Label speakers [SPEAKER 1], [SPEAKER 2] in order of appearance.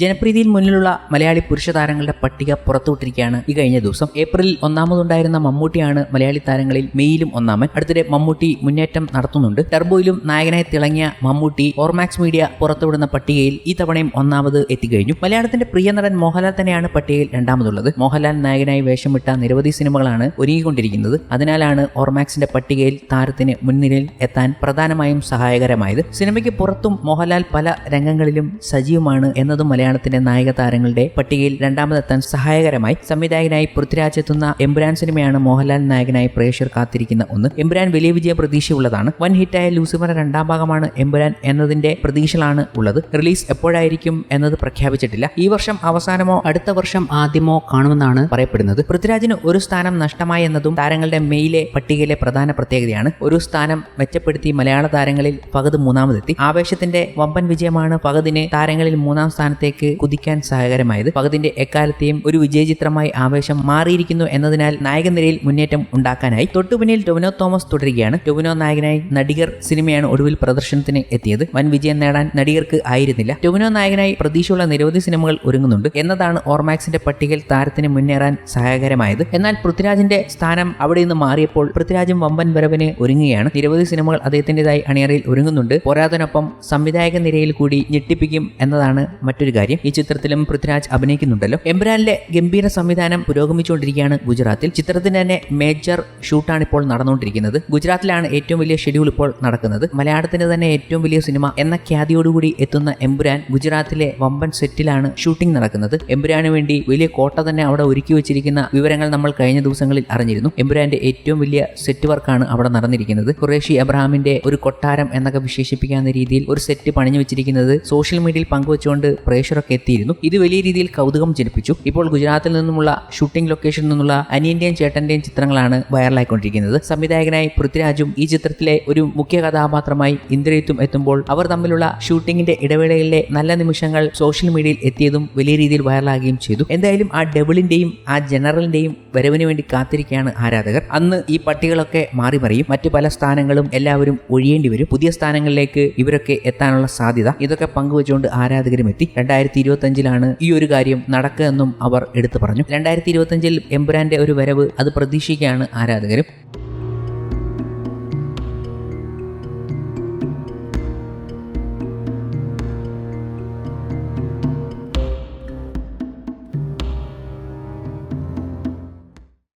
[SPEAKER 1] ജനപ്രീതിയിൽ മുന്നിലുള്ള മലയാളി പുരുഷ താരങ്ങളുടെ പട്ടിക പുറത്തുവിട്ടിരിക്കുകയാണ്. ഈ കഴിഞ്ഞ ദിവസം ഏപ്രിലിൽ ഒന്നാമതുണ്ടായിരുന്ന മമ്മൂട്ടിയാണ് മലയാളി താരങ്ങളിൽ മെയിലും ഒന്നാമൻ. അടുത്തിടെ മമ്മൂട്ടി മുന്നേറ്റം നടത്തുന്നുണ്ട്. ടർബോയിലും നായകനായി തിളങ്ങിയ മമ്മൂട്ടി ഓർമാക്സ് മീഡിയ പുറത്തുവിടുന്ന പട്ടികയിൽ ഈ തവണയും ഒന്നാമത് എത്തിക്കഴിഞ്ഞു. മലയാളത്തിന്റെ പ്രിയ നടൻ മോഹൻലാൽ തന്നെയാണ് പട്ടികയിൽ രണ്ടാമതുള്ളത്. മോഹൻലാൽ നായകനായി വേഷമിട്ട നിരവധി സിനിമകളാണ് ഒരുങ്ങിക്കൊണ്ടിരിക്കുന്നത്. അതിനാലാണ് ഓർമാക്സിന്റെ പട്ടികയിൽ താരത്തിന് മുൻനിരയിൽ എത്താൻ പ്രധാനമായും സഹായകരമായത്. സിനിമയ്ക്ക് പുറത്തും മോഹൻലാൽ പല രംഗങ്ങളിലും സജീവമാണ് എന്നതും മലയാളത്തിന്റെ നായക താരങ്ങളുടെ പട്ടികയിൽ രണ്ടാമതെത്താൻ സഹായകരമായി സംവിധായകനായി പൃഥ്വിരാജ് എത്തുന്ന എംബുരാൻ സിനിമയാണ് മോഹൻലാൽ നായകനായി പ്രേക്ഷകർ കാത്തിരിക്കുന്ന ഒന്ന്. എംബ്രാൻ വലിയ വിജയ പ്രതീക്ഷയുള്ളതാണ്. വൻ ഹിറ്റായ ലൂസിഫറിന്റെ രണ്ടാം ഭാഗമാണ് എംബ്രാൻ എന്നതിന്റെ പ്രതീക്ഷകളാണ് ഉള്ളത്. റിലീസ് എപ്പോഴായിരിക്കും എന്നത് പ്രഖ്യാപിച്ചിട്ടില്ല. ഈ വർഷം അവസാനമോ അടുത്ത വർഷം ആദ്യമോ കാണുമെന്നാണ് പറയപ്പെടുന്നത്. പൃഥ്വിരാജിന് ഒരു സ്ഥാനം നഷ്ടമായി എന്നതും താരങ്ങളുടെ മെയിലെ പട്ടികയിലെ പ്രധാന പ്രത്യേകതയാണ്. ഒരു സ്ഥാനം മെച്ചപ്പെടുത്തി മലയാള താരങ്ങളിൽ ഫഹദ് മൂന്നാമതെത്തി. ആവേശത്തിന്റെ വമ്പൻ വിജയമാണ് ഫഹദിന് താരങ്ങളിൽ മൂന്നാം സ്ഥാനത്തേക്ക് കുതിക്കാൻ സഹായകരമായത് ഭഗത്തിന്റെ എക്കാലത്തെയും ഒരു വിജയചിത്രമായി ആവേശം മാറിയിരിക്കുന്നു എന്നതിനാൽ നായക നിരയിൽ മുന്നേറ്റം ഉണ്ടാക്കാനായി തൊട്ടുപിന്നിൽ ടൊവിനോ തോമസ് തുടരുകയാണ്. ടൊവിനോ നായകനായി നടികർ സിനിമയാണ് ഒടുവിൽ പ്രദർശനത്തിന് എത്തിയത്. വൻ വിജയം നേടാൻ നടികർക്ക് ആയിരുന്നില്ല. ടൊവിനോ നായകനായി പ്രതീക്ഷയുള്ള നിരവധി സിനിമകൾ ഒരുങ്ങുന്നുണ്ട്. എന്നതാണ് ഓർമാക്സിന്റെ പട്ടികയിൽ താരത്തിന് മുന്നേറാൻ സഹായകരമായത് എന്നാൽ പൃഥ്വിരാജിന്റെ സ്ഥാനം അവിടെ നിന്ന് മാറിയപ്പോൾ പൃഥ്വിരാജും വമ്പൻ വരവിന് ഒരുങ്ങുകയാണ്. നിരവധി സിനിമകൾ അദ്ദേഹത്തിന്റെതായി അണിയറയിൽ ഒരുങ്ങുന്നുണ്ട്. പോരാതനൊപ്പം സംവിധായക നിരയിൽ കൂടി ഞെട്ടിപ്പിക്കും എന്നതാണ് മറ്റൊരു കാര്യം ഈ ചിത്രത്തിലും പൃഥ്വിരാജ് അഭിനയിക്കുന്നുണ്ടല്ലോ. എംബ്രാനിലെ ഗംഭീര സംവിധാനം പുരോഗമിച്ചുകൊണ്ടിരിക്കുകയാണ് ഗുജറാത്തിൽ. ചിത്രത്തിന് തന്നെ മേജർ ഷൂട്ടാണ് ഇപ്പോൾ നടന്നുകൊണ്ടിരിക്കുന്നത്. ഗുജറാത്തിലാണ് ഏറ്റവും വലിയ ഷെഡ്യൂൾ ഇപ്പോൾ നടക്കുന്നത്. മലയാളത്തിന്റെ തന്നെ ഏറ്റവും വലിയ സിനിമ എന്ന ഖ്യാതിയോടുകൂടി എത്തുന്ന എംബുരാൻ ഗുജറാത്തിലെ വമ്പൻ സെറ്റിലാണ് ഷൂട്ടിംഗ് നടക്കുന്നത്. എംബുരാന് വേണ്ടി വലിയ കോട്ട തന്നെ അവിടെ ഒരുക്കി വെച്ചിരിക്കുന്ന വിവരങ്ങൾ നമ്മൾ കഴിഞ്ഞ ദിവസങ്ങളിൽ അറിഞ്ഞിരുന്നു. എംബുരാന്റെ ഏറ്റവും വലിയ സെറ്റ് വർക്കാണ് അവിടെ നടന്നിരിക്കുന്നത്. ഖുറേഷി അബ്രഹാമിന്റെ ഒരു കൊട്ടാരം എന്നൊക്കെ വിശേഷിപ്പിക്കാവുന്ന രീതിയിൽ ഒരു സെറ്റ് പണിഞ്ഞു വെച്ചിരിക്കുന്നത് സോഷ്യൽ മീഡിയയിൽ പങ്കുവച്ചുകൊണ്ട് പ്രേക്ഷകരൊക്കെ എത്തിയിരുന്നു. ഇത് വലിയ രീതിയിൽ കൗതുകം ജനിപ്പിച്ചു. ഇപ്പോൾ ഗുജറാത്തിൽ നിന്നുമുള്ള ഷൂട്ടിംഗ് ലൊക്കേഷനിൽ നിന്നുള്ള അനിയന്റെയും ചേട്ടന്റെയും ചിത്രങ്ങളാണ് വൈറലായിക്കൊണ്ടിരിക്കുന്നത്. സംവിധായകനായി പൃഥ്വിരാജും ഈ ചിത്രത്തിലെ ഒരു മുഖ്യ കഥാപാത്രമായി ഇന്ദ്രയത്തും എത്തുമ്പോൾ അവർ തമ്മിലുള്ള ഷൂട്ടിംഗിന്റെ ഇടവേളയിലെ നല്ല നിമിഷങ്ങൾ സോഷ്യൽ മീഡിയയിൽ എത്തിയതും വലിയ രീതിയിൽ വൈറലാകുകയും ചെയ്തു. എന്തായാലും ആ ഡബിളിന്റെയും ആ ജനറലിന്റെയും വരവിന് വേണ്ടി കാത്തിരിക്കുകയാണ് ആരാധകർ. അന്ന് ഈ പട്ടികളൊക്കെ മാറി മറിയും. മറ്റു പല സ്ഥാനങ്ങളും എല്ലാവരും ഒഴിയേണ്ടി വരും. പുതിയ സ്ഥാനങ്ങളിലേക്ക് ഇവരൊക്കെ എത്താനുള്ള സാധ്യത. ഇതൊക്കെ പങ്കുവച്ചുകൊണ്ട് ആരാധകരും എത്തി. രണ്ടായിരത്തി ഇരുപത്തി അഞ്ചിലാണ് ഈ ഒരു കാര്യം നടക്കുക എന്നും അവർ എടുത്തു പറഞ്ഞു. രണ്ടായിരത്തി ഇരുപത്തി അഞ്ചിൽ എംപുരാന്റെ ഒരു വരവ് അത് പ്രതീക്ഷിക്കുകയാണ് ആരാധകരും.